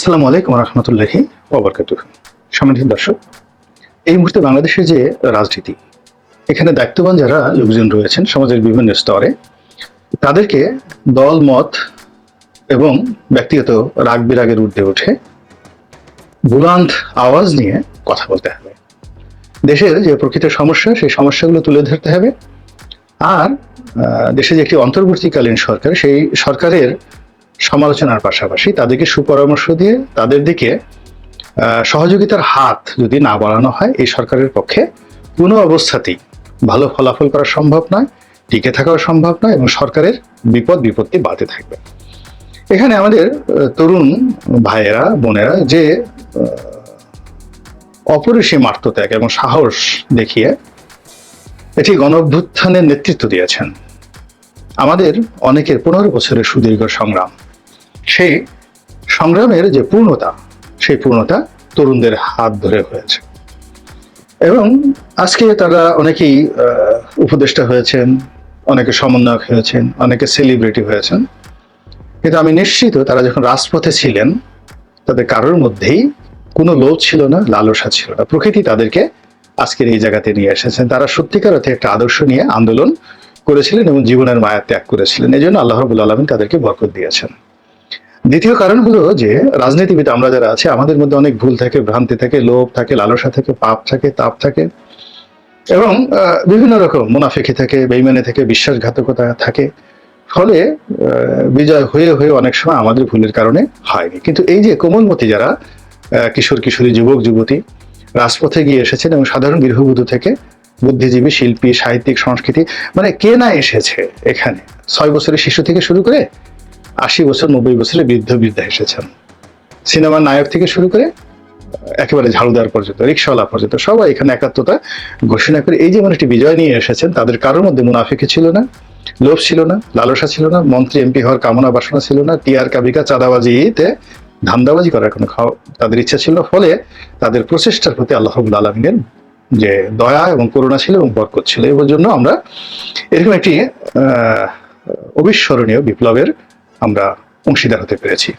আসসালামু আলাইকুম রহমতুল্লাহি ওবরকাত সম্মানিত দর্শক, এই মুহূর্তে বাংলাদেশের যে রাজনীতি, এখানে দায়িত্ববান যারা লোকজন রয়েছেন সমাজের বিভিন্ন স্তরে, তাদেরকে দল, মত এবং ব্যক্তিগত রাগ বিরাগের ঊর্ধ্বে উঠে বুলান্ত আওয়াজ নিয়ে কথা বলতে হবে। দেশের যে প্রকৃত সমস্যা, সেই সমস্যাগুলো তুলে ধরতে হবে। আর দেশে যে একটি অন্তর্বর্তীকালীন সরকার, সেই সরকারের সমালোচনার পাশাপাশি তাদেরকে সুপরামর্শ দিয়ে তাদের দিকে সহযোগিতার হাত যদি না বাড়ানো হয়, এই সরকারের পক্ষে কোনো অবস্থাতেই ভালো ফলাফল করা সম্ভব নয়, টিকে থাকাও সম্ভব নয় এবং সরকারের বিপদ বিপত্তি বাড়তে থাকবে। এখানে আমাদের তরুণ ভাইয়েরা, বোনেরা যে অপরিসীম আত্মত্যাগ এবং সাহস দেখিয়ে এটি গণ অভ্যুত্থানের নেতৃত্ব দিয়েছেন। আমাদের অনেকের পনেরো বছরের সুদীর্ঘ সংগ্রাম সেই সংগ্রামের যে পূর্ণতা, সেই পূর্ণতা তরুণদের হাত ধরে হয়েছে। এবং আজকে তারা অনেকেই উপদেষ্টা হয়েছেন, অনেকে সমন্বয়ক হয়েছেন, অনেকে সেলিব্রিটি হয়েছেন। কিন্তু আমি নিশ্চিত তারা যখন রাজপথে ছিলেন, তাদের কারোর মধ্যেই কোনো লোভ ছিল না, লালসা ছিল না। প্রকৃতি তাদেরকে আজকের এই জায়গাতে নিয়ে এসেছেন। তারা সত্যিকার অর্থে একটা আদর্শ নিয়ে আন্দোলন করেছিলেন এবং জীবনের মায়া ত্যাগ করেছিলেন। এই জন্য আল্লাহ রবুল আলমিন তাদেরকে বরকত দিয়েছেন। দ্বিতীয় কারণ হলো যে, রাজনীতিবিদ আমরা যারা আছে, আমাদের মধ্যে অনেক ভুল থাকে, ভ্রান্তি থাকে, লোভ থাকে, লালসা থাকে, পাপ থাকে, তাপ থাকে এবং বিভিন্ন রকম মুনাফিকি থাকে, বেইমানি থাকে, বিশ্বাসঘাতকতা থাকে। ফলে বিজয় হয়ে হয়ে অনেক সময় আমাদের ভুলের কারণে হয়নি। কিন্তু এই যে কোমলমতি যারা কিশোর, কিশোরী, যুবক, যুবতী, রাজপথে গিয়ে এসেছেন এবং সাধারণ গৃহবধূ থেকে বুদ্ধিজীবী, শিল্পী, সাহিত্যিক, সংস্কৃতি মানে কে না এসেছে এখানে? ছয় বছরের শিশু থেকে শুরু করে আশি বছর, নব্বই বছরে বৃদ্ধ বৃদ্ধা এসেছেন। সিনেমার নায়ক থেকে শুরু করে, একেবারে ঝাড়ুদার পর্যন্ত রিক্সাওয়ালা পর্যন্ত, সবাই এখানে একাত্মতা ঘোষণা করে, এই যে মানুষটি বিজয় নিয়ে এসেছেন, তাদের কারোর মধ্যে মুনাফিকে ছিল না, লোভ ছিল না, লালসা ছিল না, মন্ত্রী, এমপি হওয়ার কামনা বাসনা ছিল না টিআর কাবিকা চাঁদাবাজিতে ধান্দাবাজি করার কোনো তাদের ইচ্ছা ছিল, ফলে তাদের প্রচেষ্টার প্রতি আল্লাহ আলমিনের যে দয়া এবং করুণা ছিল এবং বরকত ছিল। এর জন্য আমরা এরকম একটি অবিস্মরণীয় বিপ্লবের আমরা অংশীদার হতে পেরেছি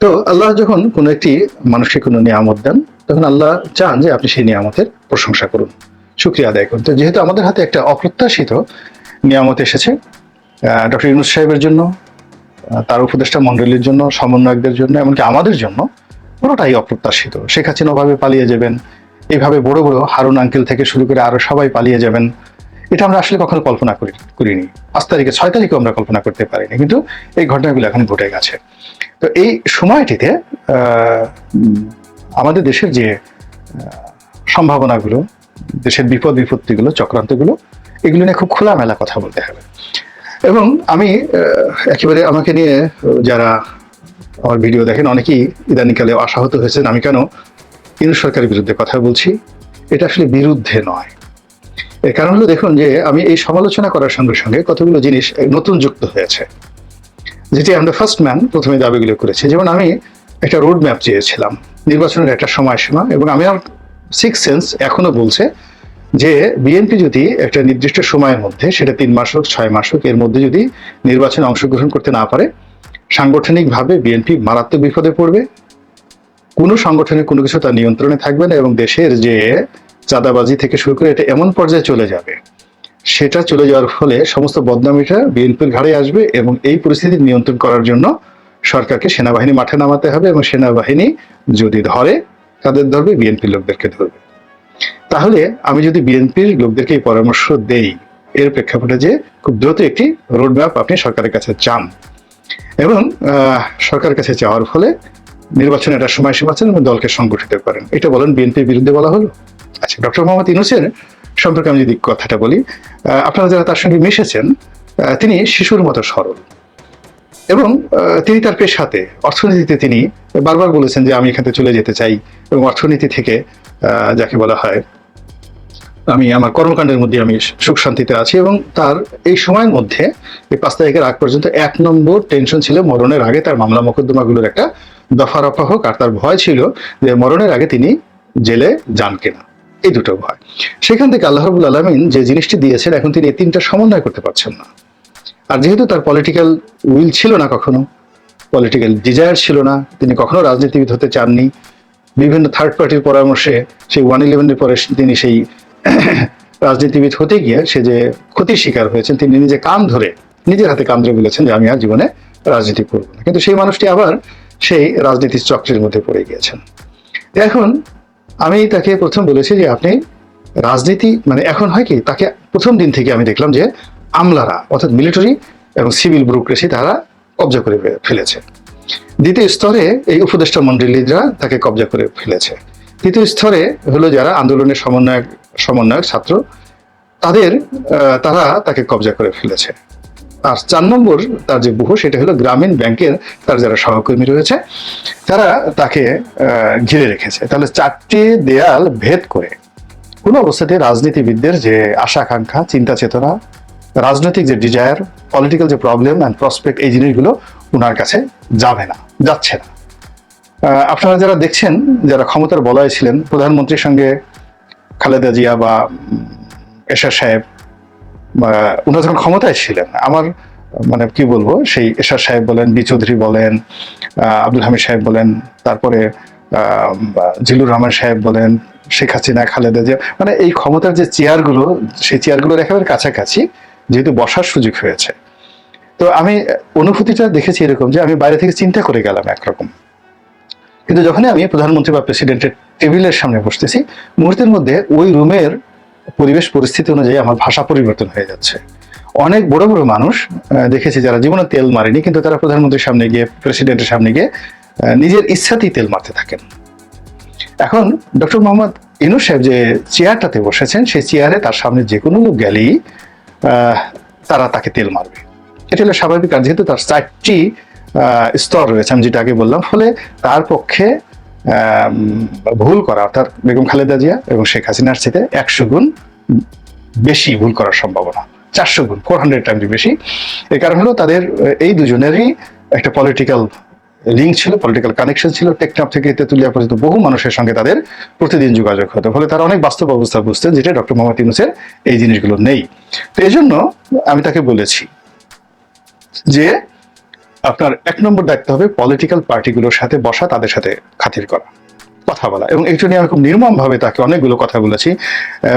তো আল্লাহ যখন কোনো একটি মানুষকে কোনো নিয়ামত দেন, তখন আল্লাহ চান যে আপনি সেই নিয়ামতের প্রশংসা করুন। শুক্রিয়া আদায় করুন। তো যেহেতু আমাদের হাতে একটা অপ্রত্যাশিত নিয়ামত এসেছে ডক্টর ইউনুস সাহেবের জন্য তার উপদেষ্টা মণ্ডলীর জন্য, সমন্বয়কদের জন্য, এমনকি আমাদের জন্য পুরোটাই অপ্রত্যাশিত। শেখ হাসিনা ভাবে পালিয়ে যাবেন এইভাবে বড় বড় হারুন আঙ্কেল থেকে শুরু করে আরও সবাই পালিয়ে যাবেন। এটা আমরা আসলে কখনো কল্পনা করি, করিনি। পাঁচ তারিখে, ছয় তারিখে আমরা কল্পনা করতে পারিনি, কিন্তু এই ঘটনাগুলো এখন ঘটে গেছে। তো এই সময়টিতে আমাদের দেশের যে সম্ভাবনাগুলো, দেশের বিপদ বিপত্তিগুলো, চক্রান্তগুলো, এগুলো নিয়ে খুব খোলামেলা কথা বলতে হবে। এবং আমি একেবারে আমাকে নিয়ে, যারা আমার ভিডিও দেখেন, অনেকেই ইদানিকালে আশাহত হয়েছেন, আমি কেন কেন্দ্র সরকারের বিরুদ্ধে কথা বলছি? এটা আসলে বিরুদ্ধে নয়। কারণ হলো দেখুন যে আমি এই সমালোচনা করার সঙ্গে সঙ্গে কতগুলো জিনিস নতুন যুক্ত হয়েছে। যেটি আমরা ফার্স্ট ম্যান প্রথমে দাবিগুলো করেছি। যেমন আমি একটা রোড ম্যাপ চেয়েছিলাম, নির্বাচনের একটা সময়সীমা এবং আমি আমার সিক্স সেন্স এখনও বলছে যে বিএনপি যদি একটা নির্দিষ্ট সময়ের মধ্যে, সেটা তিন মাস হোক, ছয় মাস হোক, এর মধ্যে যদি নির্বাচনে অংশগ্রহণ করতে না পারে, সাংগঠনিকভাবে বিএনপি মারাত্মক বিপদে পড়বে। কোনো সংগঠনের কোনো কিছু তার নিয়ন্ত্রণে থাকবে না এবং দেশের যে চাঁদাবাজি থেকে শুরু করে এটা এমন পর্যায়ে চলে যাবে, সেটা চলে যাওয়ার ফলে সমস্ত বদনামিটা বিএনপির ঘাড়ে আসবে এবং এই পরিস্থিতি নিয়ন্ত্রণ করার জন্য সরকারকে সেনাবাহিনী মাঠে নামাতে হবে এবং সেনাবাহিনী যদি ধরে, তাদের ধরবে, বিএনপির লোকদেরকে ধরবে। তাহলে আমি যদি বিএনপির লোকদেরকে এই পরামর্শ দেই, এর প্রেক্ষাপটে যে খুব দ্রুত একটি রোডম্যাপ আপনি সরকারের কাছে চান এবং সরকারের কাছে চাওয়ার ফলে নির্বাচনে একটা সময়সীমা আছেন এবং দলকে সংগঠিত করেন। এটা বলেন বিএনপির বিরুদ্ধে বলা হলো। আচ্ছা ডক্টর মোহাম্মদ ইউনুসের সম্পর্কে আমি যদি কথাটা বলি আপনারা যারা তার সঙ্গে মিশেছেন তিনি শিশুর মতো সরল। এবং তিনি তার পেশাতে, অর্থনীতিতে তিনি বারবার বলেছেন যে আমি এখান চলে যেতে চাই এবং অর্থনীতি থেকে যাকে বলা হয়, আমি আমার কর্মকাণ্ডের মধ্যে আমি সুখ শান্তিতে আছি এবং তার এই সময়ের মধ্যে, এই পাঁচ তারিখের আগ পর্যন্ত এক নম্বর টেনশন ছিল মরণের আগে তার মামলা মোকদ্দমাগুলোর একটা দফা রফা হোক, আর তার ভয় ছিল যে মরণের আগে তিনি জেলে যান কিনা। এই দুটো ভয়। সেখান থেকে আল্লাহ রবুল আলমিন যে জিনিসটি দিয়েছেন, এখন তিনি এই তিনটা সমন্বয় করতে পারছেন না। আর যেহেতু তার পলিটিক্যাল উইল ছিল না কখনো পলিটিক্যাল ডিজায়ার ছিল না, তিনি কখনো রাজনীতিবিদ হতে চাননি, বিভিন্ন থার্ড পার্টির পরামর্শে সেই ওয়ান ইলেভেনের পরে তিনি সেই রাজনীতিবিদ হতে গিয়ে সে যে ক্ষতির শিকার হয়েছেন, তিনি নিজে কান ধরে, নিজের হাতে কান ধরে বলেছেন যে আমি আর জীবনে রাজনীতি করব না। কিন্তু সেই মানুষটি আবার সেই রাজনীতির চক্রের মধ্যে পড়ে গিয়েছেন। এখন আমি তাকে প্রথম বলেছি যে আপনি রাজনীতি মানে এখন হয় কি, তাকে প্রথম দিন থেকে আমি দেখলাম যে আমলারা, অর্থাৎ মিলিটারি এবং সিভিল ব্যুরোক্রেসি তারা কবজা করে ফেলেছে। দ্বিতীয় স্তরে এই উপদেষ্টা মন্ডলীরা তাকে কবজা করে ফেলেছে। তৃতীয় স্তরে হলো যারা আন্দোলনের সমন্বয়ক সমন্বয়ক ছাত্র, তাদের তারা তাকে কবজা করে ফেলেছে। আর চার নম্বর, তার যে বুহ, সেটা হলো গ্রামীণ ব্যাংকের তার যারা সহকর্মী রয়েছে, তারা তাকে ঘিরে রেখেছে। তাহলে চারটি দেয়াল ভেদ করে কোনো অবস্থাতে রাজনীতিবিদদের যে আশা, আকাঙ্ক্ষা, চিন্তা, চেতনা, রাজনৈতিক যে ডিজায়ার পলিটিক্যাল যে প্রবলেম অ্যান্ড প্রসপেক্ট এই জিনিসগুলো ওনার কাছে যাবে না, যাচ্ছে না। আপনারা যারা দেখছেন, যারা ক্ষমতার বলয়ে ছিলেন, প্রধানমন্ত্রীর সঙ্গে খালেদা জিয়া বা এরশাদ সাহেব উনি যখন ক্ষমতায় ছিলেন, আমার মানে কি বলব, সেই এরশাদ সাহেব বলেন, বি চৌধুরী বলেন আব্দুল হামিদ সাহেব বলেন, তারপরে জিলুর রহমান সাহেব বলেন, শেখ হাসিনা, খালেদা জিয়া মানে এই ক্ষমতার যে চেয়ারগুলো, সেই চেয়ারগুলোর একেবারে কাছাকাছি যেহেতু বসার সুযোগ হয়েছে। তো আমি অনুভূতিটা দেখেছি এরকম যে আমি বাইরে থেকে চিন্তা করে গেলাম একরকম। কিন্তু যখনই আমি প্রধানমন্ত্রী বা প্রেসিডেন্টের টেবিলের সামনে বসতেছি, মুহূর্তের মধ্যে ওই রুমের পরিবেশ পরিস্থিতি অনুযায়ী আমার ভাষা পরিবর্তন হয়ে যাচ্ছে। অনেক বড় বড় মানুষ দেখেছি যারা জীবনে তেল মারেনি, কিন্তু তারা প্রধানমন্ত্রীর সামনে গিয়ে প্রেসিডেন্টের সামনে গিয়ে নিজের ইচ্ছাতেই তেল মারতে থাকেন। এখন ডক্টর মোহাম্মদ ইনু সাহেব যে চেয়ারটাতে বসেছেন, সেই চেয়ারে তার সামনে যে কোনো লোক গেলেই তারা তাকে তেল মারবে। এটা হলো স্বাভাবিক আর যেহেতু তার চারটি স্তর রয়েছে, আমি যেটা আগে বললাম। ফলে তার পক্ষে ভুল করা, অর্থাৎ বেগম খালেদা জিয়া এবং শেখ হাসিনার চেয়ে একশো গুণ বেশি ভুল করার সম্ভাবনা, চারশো গুণ ফোর হান্ড্রেড টাইমস বেশি। এর কারণ হলো তাদের এই দুজনেরই একটা পলিটিক্যাল লিঙ্ক ছিল পলিটিক্যাল কানেকশন ছিল, টেকনাফ থেকে তেতুলিয়া পর্যন্ত বহু মানুষের সঙ্গে তাদের প্রতিদিন যোগাযোগ হতো। ফলে তারা অনেক বাস্তব অবস্থা বুঝতেন যেটা ডক্টর মোহাম্মদ ইউনুসের এই জিনিসগুলো নেই। তো এই জন্য আমি তাকে বলেছি যে আপনার এক নম্বর দায়িত্ব হবে পলিটিক্যাল পার্টিগুলোর সাথে বসা, তাদের সাথে খাতির করা, কথা বলা এবং এইটা নিয়ে আমি খুব নির্মম ভাবে তাকে অনেকগুলো কথা বলেছি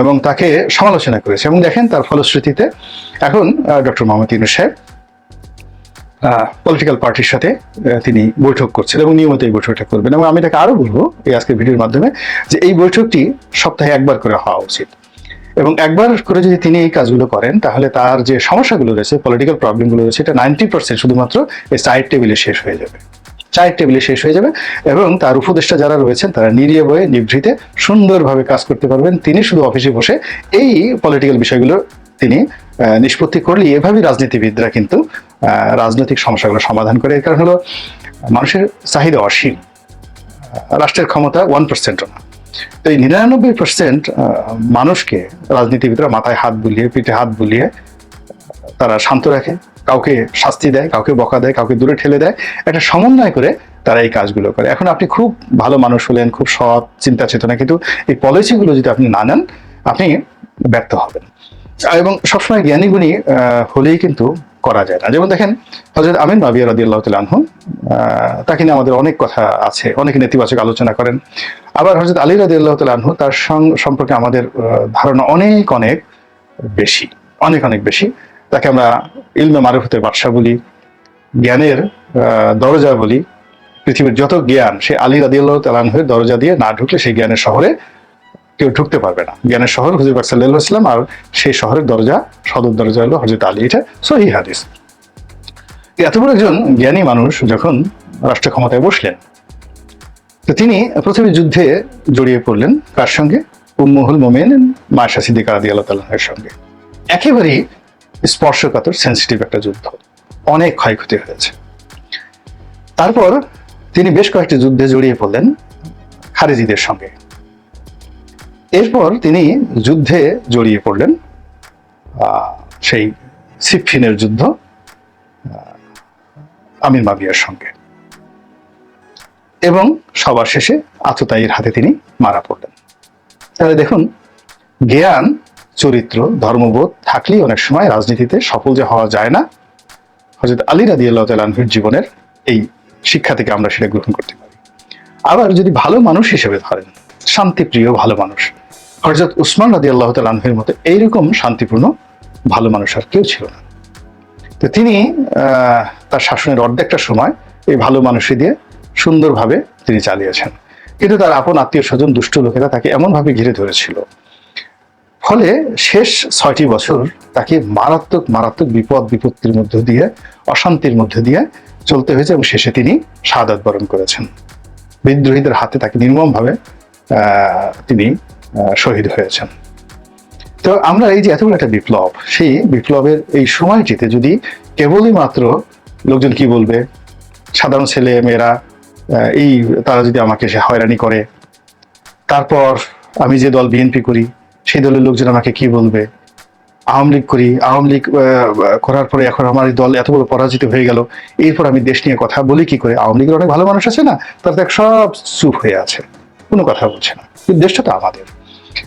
এবং তাকে সমালোচনা করেছে এবং দেখেন তার ফলশ্রুতিতে এখন ডক্টর মোহাম্মদ ইউনুস সাহেব পলিটিক্যাল পার্টির সাথে তিনি বৈঠক করছেন এবং নিয়মিত এই বৈঠকটা করবেন এবং আমি তাকে আরও বলব এই আজকের ভিডিওর মাধ্যমে যে এই বৈঠকটি সপ্তাহে একবার করে হওয়া উচিত। এবং একবার করে যদি তিনি এই কাজগুলো করেন, তাহলে তার যে সমস্যাগুলো রয়েছে পলিটিক্যাল প্রবলেমগুলো রয়েছে, এটা নাইনটি পার্সেন্ট শুধুমাত্র এই চায়ের টেবিলে শেষ হয়ে যাবে। চায়ের টেবিলে শেষ হয়ে যাবে এবং তার উপদেষ্টা যারা রয়েছেন, তারা নিরিয়ে বয়ে, নিভৃতে সুন্দরভাবে কাজ করতে পারবেন। তিনি শুধু অফিসে বসে এই পলিটিক্যাল বিষয়গুলো তিনি নিষ্পত্তি করলে এভাবেই রাজনীতিবিদরা কিন্তু রাজনৈতিক সমস্যাগুলো সমাধান করে। এর কারণ হলো, মানুষের চাহিদা অসীম। রাষ্ট্রের ক্ষমতা ওয়ান পার্সেন্টও না। তো এই নিরানব্বই পার্সেন্ট মানুষকে রাজনীতিবিদরা মাথায় হাত বুলিয়ে, পিঠে হাত বুলিয়ে তারা শান্ত রাখে, কাউকে শাস্তি দেয়, কাউকে বকা দেয়, কাউকে দূরে ঠেলে দেয়। একটা সমন্বয় করে তারা এই কাজগুলো করে। এখন আপনি খুব ভালো মানুষ হলেন, খুব সৎ চিন্তা চেতনা কিন্তু এই পলিসিগুলো যদি আপনি না নেন, আপনি ব্যর্থ হবেন। এবং সবসময় জ্ঞানী গুণী হলেই কিন্তু করা যায় না। যেমন দেখেন হজরত আমিন বাবিয়া রাদি আল্লাহ আনহু আহ, তাকে নিয়ে আমাদের অনেক কথা আছে অনেক নেতিবাচক আলোচনা করেন। আবার হজরত আলী রাদি আল্লাহ আনহু তার সম্পর্কে আমাদের ধারণা অনেক অনেক বেশি অনেক অনেক বেশি। তাকে আমরা ইলমে মারুফতের বাদশা বলি জ্ঞানের দরজা বলি। পৃথিবীর যত জ্ঞান সে আলী রাদিয়াল্লাহ তালানহের দরজা দিয়ে না ঢুকলে সেই জ্ঞানের শহরে কেউ ঢুকতে পারবে না। জ্ঞানের শহর হুজুর পাক সাল্লাহ আর সেই শহরের দরজা, সদর দরজা হলো হজরত আলী। এটা সহি হাদিস। এত বড় একজন জ্ঞানী মানুষ যখন রাষ্ট্র ক্ষমতায় বসলেন, তো তিনি প্রথমে যুদ্ধে জড়িয়ে পড়লেন কার সঙ্গে? উম্মুহুল মোমেন মায়সা সিদ্দিকা রাদি আল্লাহ তাল্লাহের সঙ্গে। একেবারেই স্পর্শকাতর সেন্সিটিভ একটা যুদ্ধ। অনেক ক্ষয়ক্ষতি হয়েছে। তারপর তিনি বেশ কয়েকটি যুদ্ধে জড়িয়ে পড়লেন খারেজিদের সঙ্গে। এরপর তিনি যুদ্ধে জড়িয়ে পড়লেন সেই সিফিনের যুদ্ধ আমির মাবিয়ার সঙ্গে। এবং সবার শেষে আততায়ীর হাতে তিনি মারা পড়লেন। তাহলে দেখুন, জ্ঞান, চরিত্র, ধর্মবোধ থাকলেই অনেক সময় রাজনীতিতে সফল যে হওয়া যায় না হজরত আলী রাদি আল্লাহ জীবনের এই শিক্ষা থেকে আমরা সেটা গ্রহণ করতে পারি। আবার যদি ভালো মানুষ হিসেবে ধরেন, শান্তিপ্রিয়, ভালো মানুষ হজরত উসমান রাদি আল্লাহ তালহের মতো এইরকম শান্তিপূর্ণ ভালো মানুষ আর কেউ ছিল না। তো তিনি তার শাসনের অর্ধেকটা সময় এই ভালো মানুষই দিয়ে সুন্দরভাবে তিনি চালিয়েছেন। কিন্তু তার আপন আত্মীয় স্বজন, দুষ্ট লোকেরা তাকে এমনভাবে ঘিরে ধরেছিল। ফলে শেষ ছয়টি বছর তাকে মারাত্মক মারাত্মক বিপদ, বিপত্তির মধ্য দিয়ে, অশান্তির মধ্য দিয়ে চলতে হয়েছে এবং শেষে তিনি শাহাদাত বরণ করেছেন। বিদ্রোহীদের হাতে তাকে নির্মমভাবে তিনি শহীদ হয়েছেন। তো আমরা এই যে এত বড় একটা বিপ্লব, সেই বিপ্লবের এই সময়টিতে যদি কেবলই মাত্র লোকজন কি বলবে? সাধারণ ছেলে মেয়েরা এই তারা যদি আমাকে সে হয়রানি করে, তারপর আমি যে দল বিএনপি করি, সেই দলের লোকজন আমাকে কি বলবে? আওয়ামী লীগ করি, আওয়ামী লীগ করার পরে এখন আমার এই দল এত বড় পরাজিত হয়ে গেল, এরপর আমি দেশ নিয়ে কথা বলি কি করে? আওয়ামী লীগের অনেক ভালো মানুষ আছে না? তারা দেখ সব চুপ হয়ে আছে, কোনো কথা বলছে না। দেশটা তো আমাদের।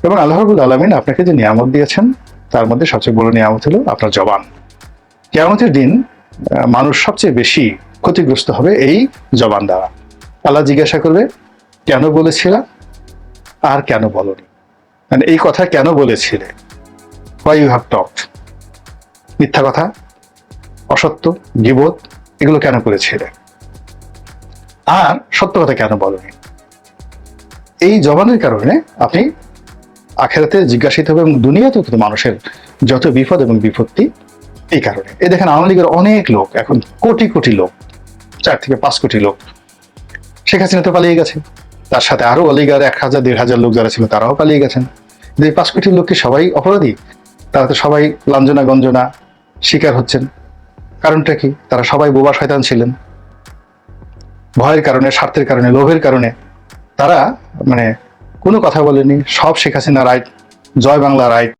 এবং আল্লাহ রবুল আলমিন আপনাকে যে নিয়ামত দিয়েছেন, তার মধ্যে সবচেয়ে বড় নিয়ামত হলো আপনার জবান। কেয়ামতের দিন মানুষ সবচেয়ে বেশি ক্ষতিগ্রস্ত হবে এই জবান দ্বারা। আল্লাহ জিজ্ঞাসা করবে, কেন বলেছিলা? আর কেন বলনি? মানে এই কথা কেন বলেছিলে? হোয়াই ইউ হ্যাভ টকড মিথ্যা কথা? অসত্য? গিবোধ এগুলো কেন করেছিলে? আর সত্য কথা কেন বলনি? এই জবানের কারণে আপনি আখেরাতে জিজ্ঞাসিত হবে এবং দুনিয়াতেও কিন্তু মানুষের যত বিপদ এবং বিপত্তি, এই কারণে। এই দেখেন, আওয়ামী লীগের অনেক লোক, এখন কোটি কোটি লোক, চার থেকে পাঁচ কোটি লোক, শেখ হাসিনা তো পালিয়ে গেছে। তার সাথে আরও অলিগার এক হাজার, দেড় হাজার লোক যারা ছিল, তারাও পালিয়ে গেছেন। এই পাঁচ কোটি লোক কি সবাই অপরাধী? তারা তো সবাই লাঞ্জনা গঞ্জনা শিকার হচ্ছেন। কারণটা কি? তারা সবাই বোবা শয়তান ছিলেন। ভয়ের কারণে, স্বার্থের কারণে, লোভের কারণে। তারা মানে কোনো কথা বলেনি। সব শেখ হাসিনা রাইট জয় বাংলা রাইট